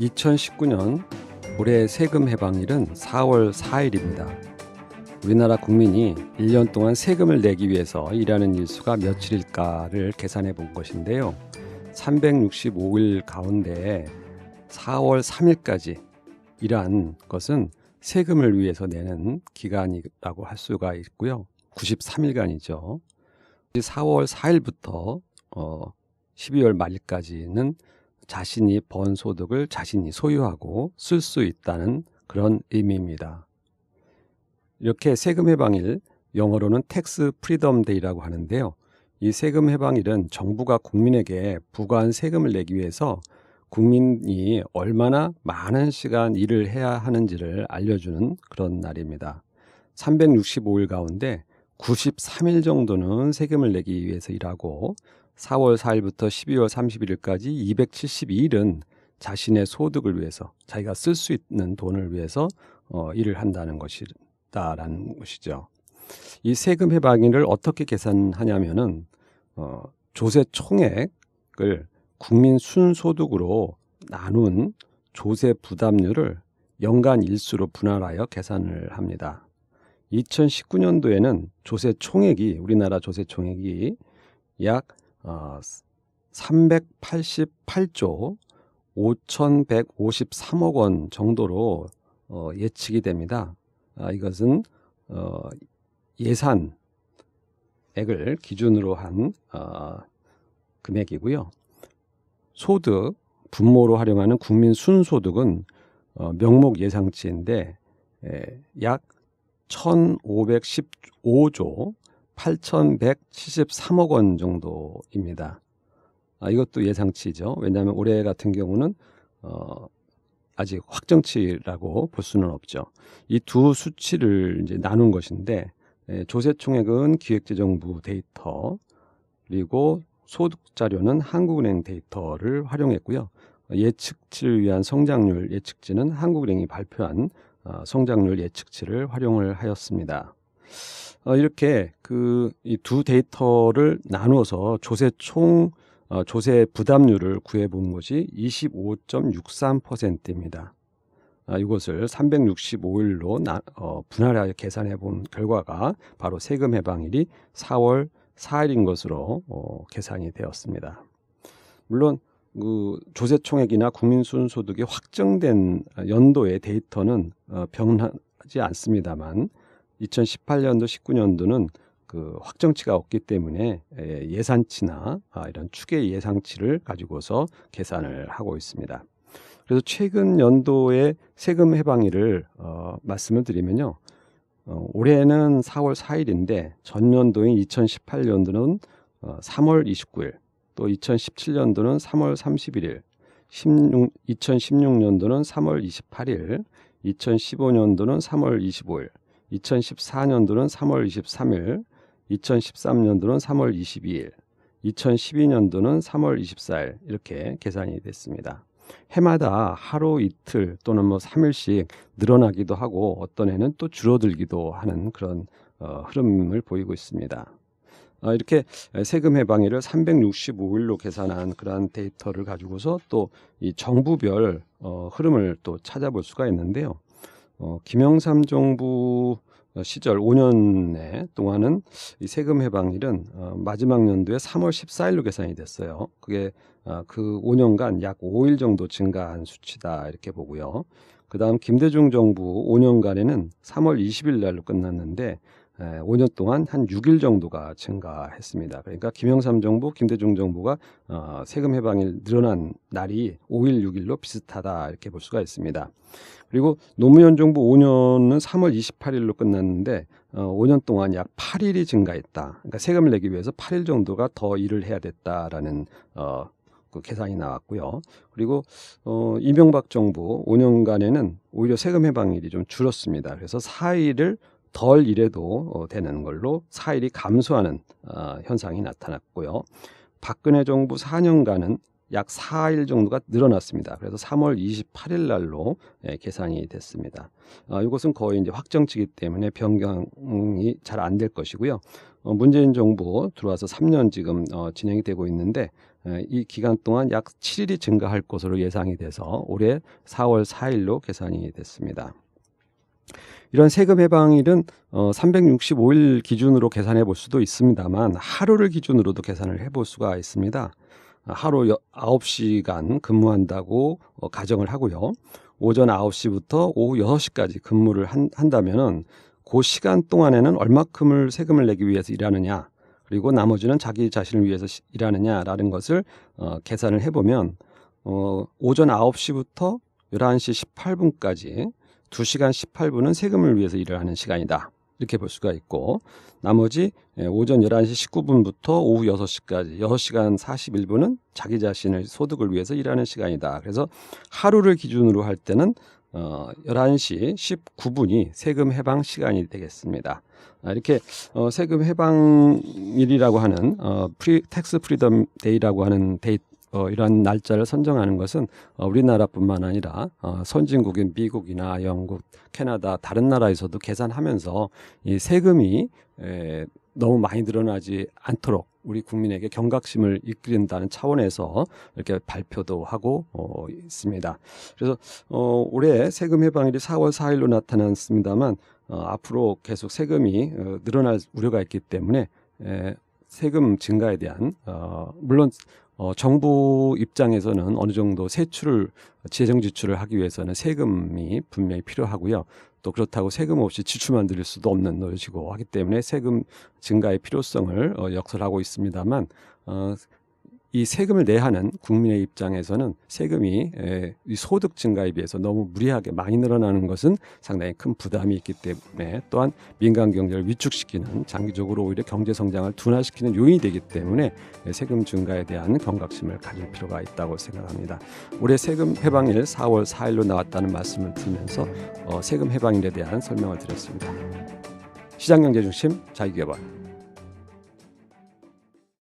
2019년 올해 세금 해방일은 4월 4일입니다. 우리나라 국민이 1년 동안 세금을 내기 위해서 일하는 일수가 며칠일까를 계산해 본 것인데요. 365일 가운데 4월 3일까지 일한 것은 세금을 위해서 내는 기간이라고 할 수가 있고요. 93일간이죠. 4월 4일부터 어, 12월 말일까지는 자신이 번 소득을 자신이 소유하고 쓸 수 있다는 그런 의미입니다. 이렇게 세금 해방일 영어로는 텍스 프리덤 데이라고 하는데요. 이 세금 해방일은 정부가 국민에게 부과한 세금을 내기 위해서 국민이 얼마나 많은 시간 일을 해야 하는지를 알려주는 그런 날입니다. 365일 가운데 93일 정도는 세금을 내기 위해서 일하고 4월 4일부터 12월 31일까지 272일은 자신의 소득을 위해서 자기가 쓸 수 있는 돈을 위해서 어, 일을 한다는 것이다라는 것이죠. 이 세금 해방일을 어떻게 계산하냐면은 어, 조세 총액을 국민 순소득으로 나눈 조세 부담률을 연간 일수로 분할하여 계산을 합니다. 2019년도에는 조세 총액이 우리나라 조세 총액이 약 어, 388조 5,153억 원 정도로 어, 예측이 됩니다. 아, 이것은 어, 예산액을 기준으로 한 어, 금액이고요. 소득 분모로 활용하는 국민 순소득은 어, 명목 예상치인데 에, 약 1,515조 8,173억 원 정도입니다. 아, 이것도 예상치죠. 왜냐하면 올해 같은 경우는 어, 아직 확정치라고 볼 수는 없죠. 이 두 수치를 이제 나눈 것인데 에, 조세 총액은 기획재정부 데이터 그리고 소득 자료는 한국은행 데이터를 활용했고요. 예측치를 위한 성장률 예측치는 한국은행이 발표한 어, 성장률 예측치를 활용을 하였습니다. 어, 이렇게 그 이 두 데이터를 나누어서 조세 총 어, 조세 부담률을 구해본 것이 25.63%입니다. 아, 이것을 365일로 나, 어, 분할하여 계산해 본 결과가 바로 세금 해방일이 4월 4일인 것으로 어, 계산이 되었습니다. 물론 그 조세총액이나 국민순소득이 확정된 연도의 데이터는 어, 변하지 않습니다만 2018년도, 19년도는 그 확정치가 없기 때문에 예산치나 아, 이런 추계 예상치를 가지고서 계산을 하고 있습니다. 그래서 최근 연도의 세금 해방일을 어, 말씀을 드리면요. 어, 올해는 4월 4일인데 전년도인 2018년도는 어, 3월 29일, 또 2017년도는 3월 31일, 16, 2016년도는 3월 28일, 2015년도는 3월 25일, 2014년도는 3월 23일, 2013년도는 3월 22일, 2012년도는 3월 24일 이렇게 계산이 됐습니다. 해마다 하루 이틀 또는 뭐 3일씩 늘어나기도 하고 어떤 해는 또 줄어들기도 하는 그런 어, 흐름을 보이고 있습니다. 어, 이렇게 세금 해방일을 365일로 계산한 그러한 데이터를 가지고서 또 이 정부별 어, 흐름을 또 찾아볼 수가 있는데요. 어, 김영삼 정부 시절 5년에 동안은 이 세금 해방일은 어, 마지막 연도에 3월 14일로 계산이 됐어요. 그게 어, 그 5년간 약 5일 정도 증가한 수치다 이렇게 보고요. 그 다음 김대중 정부 5년간에는 3월 20일 날로 끝났는데 에, 5년 동안 한 6일 정도가 증가했습니다. 그러니까 김영삼 정부, 김대중 정부가 어, 세금 해방일 늘어난 날이 5일, 6일로 비슷하다 이렇게 볼 수가 있습니다. 그리고 노무현 정부 5년은 3월 28일로 끝났는데 어, 5년 동안 약 8일이 증가했다. 그러니까 세금을 내기 위해서 8일 정도가 더 일을 해야 됐다라는 어, 그 계산이 나왔고요. 그리고 어, 이명박 정부 5년간에는 오히려 세금 해방일이 좀 줄었습니다. 그래서 4일을 덜 일해도 어, 되는 걸로 4일이 감소하는 어, 현상이 나타났고요. 박근혜 정부 4년간은 약 4일 정도가 늘어났습니다. 그래서 3월 28일 날로 예, 계산이 됐습니다. 어, 이것은 거의 이제 확정치기 때문에 변경이 잘 안 될 것이고요. 어, 문재인 정부 들어와서 3년 지금 어, 진행이 되고 있는데 에, 이 기간 동안 약 7일이 증가할 것으로 예상이 돼서 올해 4월 4일로 계산이 됐습니다. 이런 세금 해방일은 어, 365일 기준으로 계산해 볼 수도 있습니다만 하루를 기준으로도 계산을 해 볼 수가 있습니다. 하루 여- 9시간 근무한다고 어, 가정을 하고요. 오전 9시부터 오후 6시까지 근무를 한, 한다면은 그 시간 동안에는 얼마큼을 세금을 내기 위해서 일하느냐 그리고 나머지는 자기 자신을 위해서 시- 일하느냐라는 것을 어, 계산을 해보면 어, 오전 9시부터 11시 18분까지 2시간 18분은 세금을 위해서 일을 하는 시간이다. 이렇게 볼 수가 있고 나머지 예, 오전 11시 19분부터 오후 6시까지 6시간 41분은 자기 자신의 소득을 위해서 일하는 시간이다. 그래서 하루를 기준으로 할 때는 어, 11시 19분이 세금 해방 시간이 되겠습니다. 아, 이렇게 어, 세금 해방일이라고 하는 어, 프리 텍스 프리덤 데이라고 하는 데이 어, 이러한 날짜를 선정하는 것은 어, 우리나라뿐만 아니라 어, 선진국인 미국이나 영국, 캐나다 다른 나라에서도 계산하면서 이 세금이 에, 너무 많이 늘어나지 않도록 우리 국민에게 경각심을 이끌린다는 차원에서 이렇게 발표도 하고 어, 있습니다. 그래서 어, 올해 세금 해방일이 4월 4일로 나타났습니다만 어, 앞으로 계속 세금이 어, 늘어날 우려가 있기 때문에 에, 세금 증가에 대한 어, 물론 어, 정부 입장에서는 어느 정도 세출을 재정 지출을 하기 위해서는 세금이 분명히 필요하고요. 또 그렇다고 세금 없이 지출만 드릴 수도 없는 노릇이고 하기 때문에 세금 증가의 필요성을 어, 역설하고 있습니다만 어, 이 세금을 내야 하는 국민의 입장에서는 세금이 소득 증가에 비해서 너무 무리하게 많이 늘어나는 것은 상당히 큰 부담이 있기 때문에 또한 민간 경제를 위축시키는 장기적으로 오히려 경제 성장을 둔화시키는 요인이 되기 때문에 세금 증가에 대한 경각심을 가질 필요가 있다고 생각합니다. 올해 세금 해방일 4월 4일로 나왔다는 말씀을 드리면서 어, 세금 해방일에 대한 설명을 드렸습니다. 시장경제 중심 자유개발